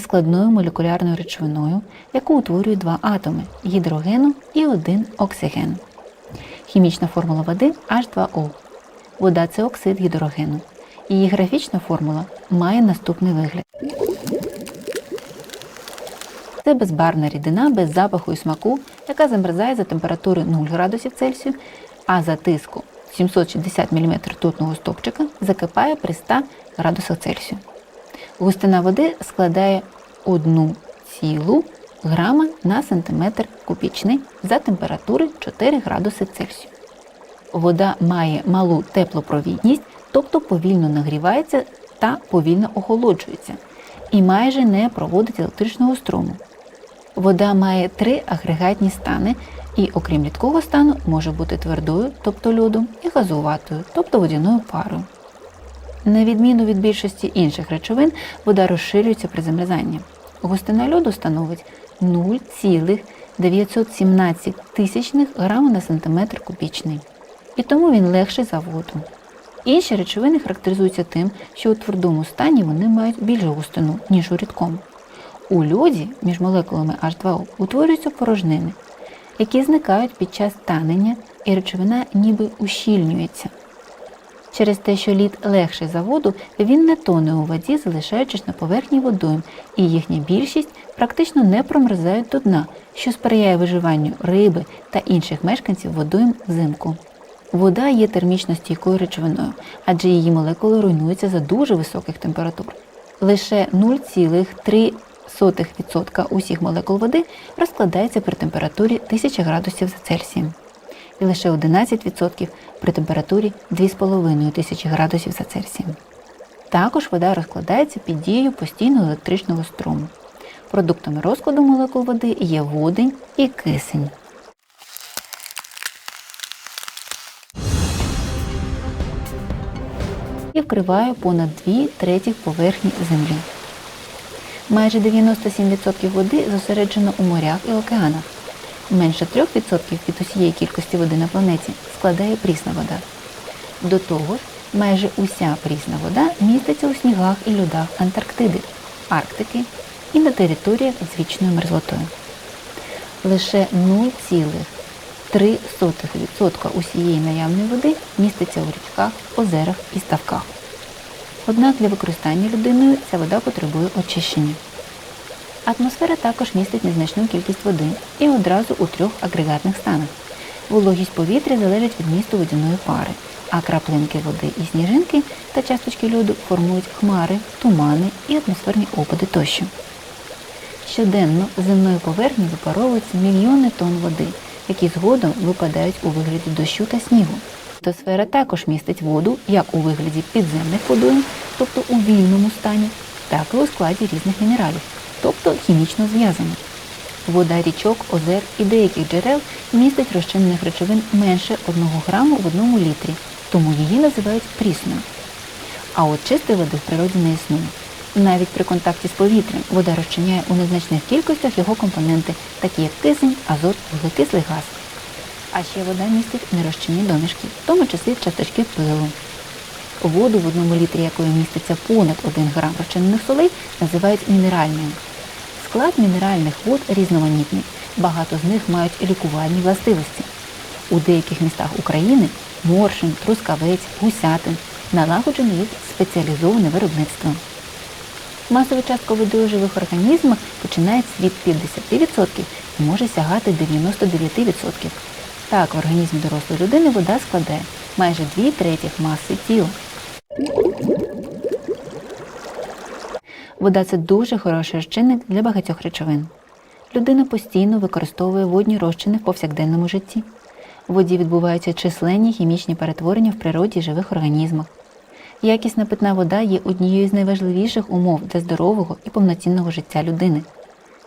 є складною молекулярною речовиною, яку утворюють два атоми гідрогену і один оксиген. Хімічна формула води H2O. Вода це оксид гідрогену. Її графічна формула має наступний вигляд. Це безбарвна рідина без запаху і смаку, яка замерзає за температури 0 градусів Цельсію, а за тиску 760 мм ртутного стопчика закипає при 100 градусах Цельсію. Густина води складає 1 цілу грама на сантиметр кубічний за температури 4 градуси Цельсію. Вода має малу теплопровідність, тобто повільно нагрівається та повільно охолоджується і майже не проводить електричного струму. Вода має три агрегатні стани і, окрім рідкого стану, може бути твердою, тобто льодом, і газуватою, тобто водяною парою. На відміну від більшості інших речовин, вода розширюється при замерзанні. Густина льоду становить 0,917 тисячних грама на сантиметр кубічний. І тому він легший за воду. Інші речовини характеризуються тим, що у твердому стані вони мають більшу густину, ніж у рідкому. У льоді між молекулами H2O утворюються порожнини, які зникають під час танення, і речовина ніби ущільнюється. Через те, що лід легший за воду, він не тоне у воді, залишаючись на поверхні водойм, і їхня більшість практично не промерзають до дна, що сприяє виживанню риби та інших мешканців водойм взимку. Вода є термічно стійкою речовиною, адже її молекули руйнуються за дуже високих температур. Лише 0,3% усіх молекул води розкладається при температурі 1000 градусів за Цельсієм і лише 11% при температурі 2500 градусів за Цельсієм. Також вода розкладається під дією постійного електричного струму. Продуктами розкладу молекул води є водень і кисень. І вкриває понад 2 третіх поверхні Землі. Майже 97% води зосереджено у морях і океанах. Менше 3% від усієї кількості води на планеті складає прісна вода. До того ж, майже уся прісна вода міститься у снігах і льодах Антарктиди, Арктики і на територіях з вічною мерзлотою. Лише 0,3% усієї наявної води міститься у річках, озерах і ставках. Однак для використання людиною ця вода потребує очищення. Атмосфера також містить незначну кількість води і одразу у трьох агрегатних станах. Вологість повітря залежить від місту водяної пари, а краплинки води і сніжинки та часточки льоду формують хмари, тумани і атмосферні опади тощо. Щоденно з земної поверхні випаровуються мільйони тонн води, які згодом випадають у вигляді дощу та снігу. Атмосфера також містить воду як у вигляді підземних водойм, тобто у вільному стані, так і у складі різних мінералів, тобто хімічно зв'язаних. Вода річок, озер і деяких джерел містить розчинених речовин менше 1 граму в одному літрі, тому її називають прісною. А от чистої води в природі не існує. Навіть при контакті з повітрям вода розчиняє у незначних кількостях його компоненти, такі як кисень, азот, вуглекислий газ. А ще вода містить нерозчинні домішки, в тому числі часточки пилу. Воду, в одному літрі якої міститься понад 1 грам розчинених солей, називають мінеральною. Склад мінеральних вод різноманітний, багато з них мають лікувальні властивості. У деяких містах України моршин, трускавець, гусятин налагоджено їх спеціалізоване виробництво. Масова частка води у живих організмах починається від 50% і може сягати 99%. Так, в організмі дорослої людини вода складає майже 2 третіх маси тіла. Вода це дуже хороший розчинник для багатьох речовин. Людина постійно використовує водні розчини в повсякденному житті. В воді відбуваються численні хімічні перетворення в природі живих організмах. Якісна питна вода є однією з найважливіших умов для здорового і повноцінного життя людини.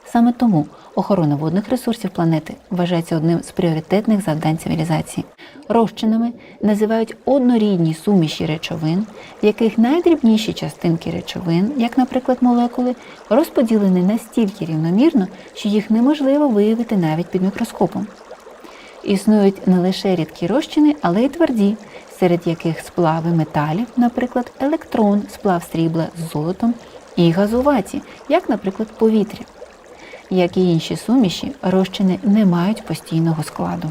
Саме тому охорона водних ресурсів планети вважається одним з пріоритетних завдань цивілізації. Розчинами називають однорідні суміші речовин, в яких найдрібніші частинки речовин, як, наприклад, молекули, розподілені настільки рівномірно, що їх неможливо виявити навіть під мікроскопом. Існують не лише рідкі розчини, але й тверді, серед яких сплави металів, наприклад, електрон, сплав срібла з золотом, і газуваті, як, наприклад, повітря. Як і інші суміші, розчини не мають постійного складу.